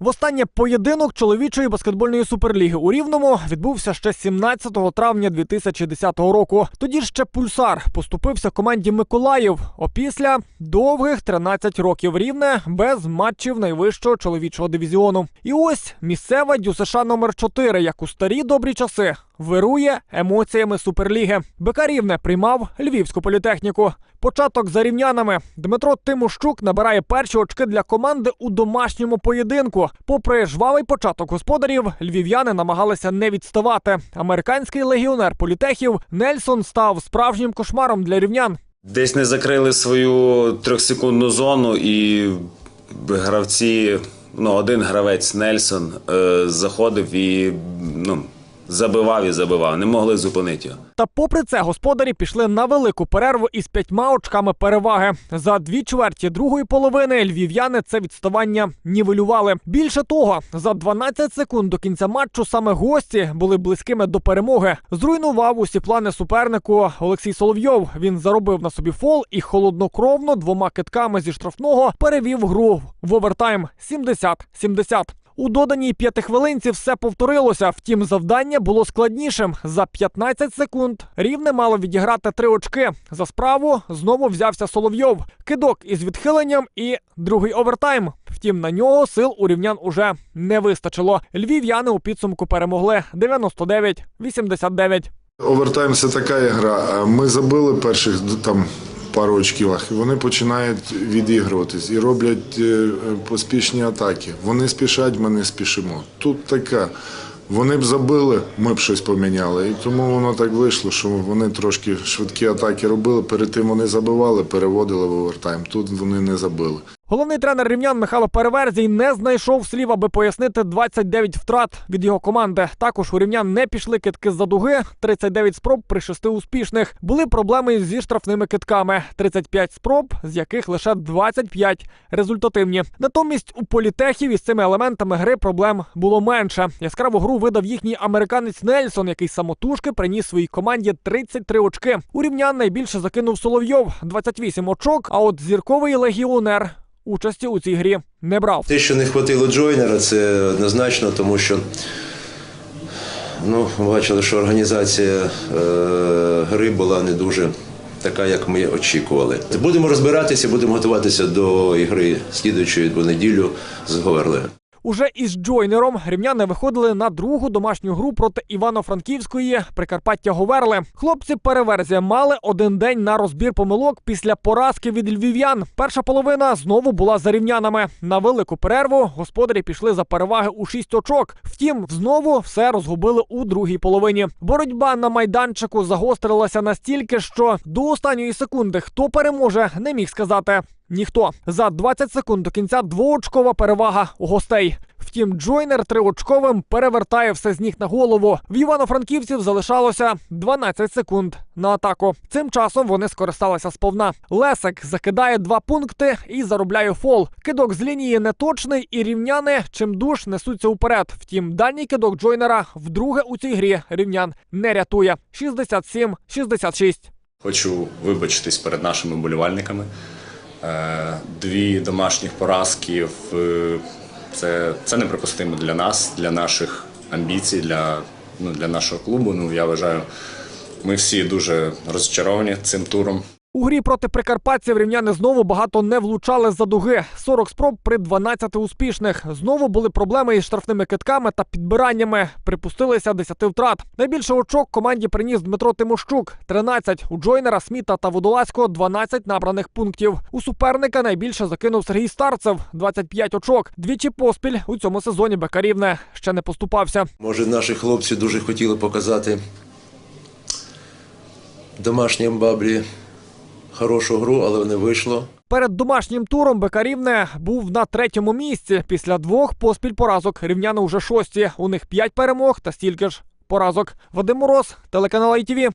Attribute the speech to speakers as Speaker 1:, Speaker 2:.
Speaker 1: Востаннє поєдинок чоловічої баскетбольної суперліги у Рівному відбувся ще 17 травня 2010 року. Тоді ще пульсар поступився команді Миколаїв. Опісля довгих 13 років рівне без матчів найвищого чоловічого дивізіону. І ось місцева дюсеша номер 4 як у старі добрі часи, вирує емоціями суперліги. БК Рівне приймав львівську політехніку. Початок за рівнянами. Дмитро Тимощук набирає перші очки для команди у домашньому поєдинку. Попри жвавий початок господарів, львів'яни намагалися не відставати. Американський легіонер політехів Нельсон став справжнім кошмаром для рівнян.
Speaker 2: Десь не закрили свою трьохсекундну зону, і гравці, ну, один гравець Нельсон е, заходив і ну, забивав і забивав. Не могли зупинити його.
Speaker 1: Та попри це господарі пішли на велику перерву із п'ятьма очками переваги. За дві чверті другої половини львів'яни це відставання нівелювали. Більше того, за 12 секунд до кінця матчу саме гості були близькими до перемоги. Зруйнував усі плани супернику Олексій Соловйов. Він заробив на собі фол і холоднокровно двома китками зі штрафного перевів гру в овертайм 70-70. У доданій п'ятихвилинці все повторилося. Втім, завдання було складнішим. За 15 секунд рівне мало відіграти три очки. За справу знову взявся Соловйов. Кидок із відхиленням і другий овертайм. Втім, на нього сил у рівнян уже не вистачило. Львів'яни у підсумку перемогли 99-89.
Speaker 3: Овертайм це така гра. Ми забили перших там пару очків, і вони починають відігруватись і роблять е, поспішні атаки. Вони спішать, ми не спішимо. Тут така. Вони б забили, ми б щось поміняли. І тому воно так вийшло, що вони трошки швидкі атаки робили. Перед тим вони забивали, переводили в овертайм. Тут вони не забили.
Speaker 1: Головний тренер рівнян Михайло Переверзій не знайшов слів, аби пояснити 29 втрат від його команди. Також у рівнян не пішли китки з-за дуги, 39 спроб при шести успішних. Були проблеми зі штрафними китками, 35 спроб, з яких лише 25 результативні. Натомість у політехів із цими елементами гри проблем було менше. Яскраву гру видав їхній американець Нельсон, який самотужки приніс своїй команді 33 очки. У рівнян найбільше закинув Соловйов 28 очок. А от зірковий легіонер участі у цій грі не брав.
Speaker 4: Те, що не хватило Джойнера, це однозначно, тому що ну, бачили, що організація е, гри була не дуже така, як ми очікували. Будемо розбиратися, будемо готуватися до ігри слідуючої неділю з Говерлею.
Speaker 1: Уже із Джойнером рівняни виходили на другу домашню гру проти Івано-Франківської Прикарпаття Говерли. Хлопці переверзія мали один день на розбір помилок після поразки від львів'ян. Перша половина знову була за рівнянами. На велику перерву господарі пішли за переваги у шість очок. Втім, знову все розгубили у другій половині. Боротьба на майданчику загострилася настільки, що до останньої секунди хто переможе, не міг сказати. Ніхто за 20 секунд до кінця двоочкова перевага у гостей. Втім, Джойнер триочковим перевертає все з ніг на голову. В Івано-Франківців залишалося 12 секунд на атаку. Цим часом вони скористалися сповна. Лесик закидає два пункти і заробляє фол. Кидок з лінії неточний, і рівняни чимдуж несуться уперед. Втім, дальній кидок Джойнера вдруге у цій грі рівнян не рятує. 67-66.
Speaker 5: Хочу вибачитись перед нашими болівальниками. Е, Дві домашніх поразки це, це неприпустимо для нас, для наших амбіцій, для, ну, для нашого клубу. Ну, я вважаю, ми всі дуже розчаровані цим туром.
Speaker 1: У грі проти прикарпатців рівняни знову багато не влучали за дуги. 40 спроб при 12 успішних. Знову були проблеми із штрафними китками та підбираннями. Припустилися 10 втрат. Найбільше очок команді приніс Дмитро Тимощук 13. У Джойнера, Сміта та Водолазького 12 набраних пунктів. У суперника найбільше закинув Сергій Старцев 25 очок. Двічі поспіль у цьому сезоні Бекарівне ще не поступався.
Speaker 4: Може, наші хлопці дуже хотіли показати домашнім баблі хорошу гру, але не вийшло.
Speaker 1: Перед домашнім туром Бекарівне був на третьому місці. Після двох поспіль поразок рівняни уже шості. У них п'ять перемог та стільки ж поразок. Вадим Мороз, телеканал ITV.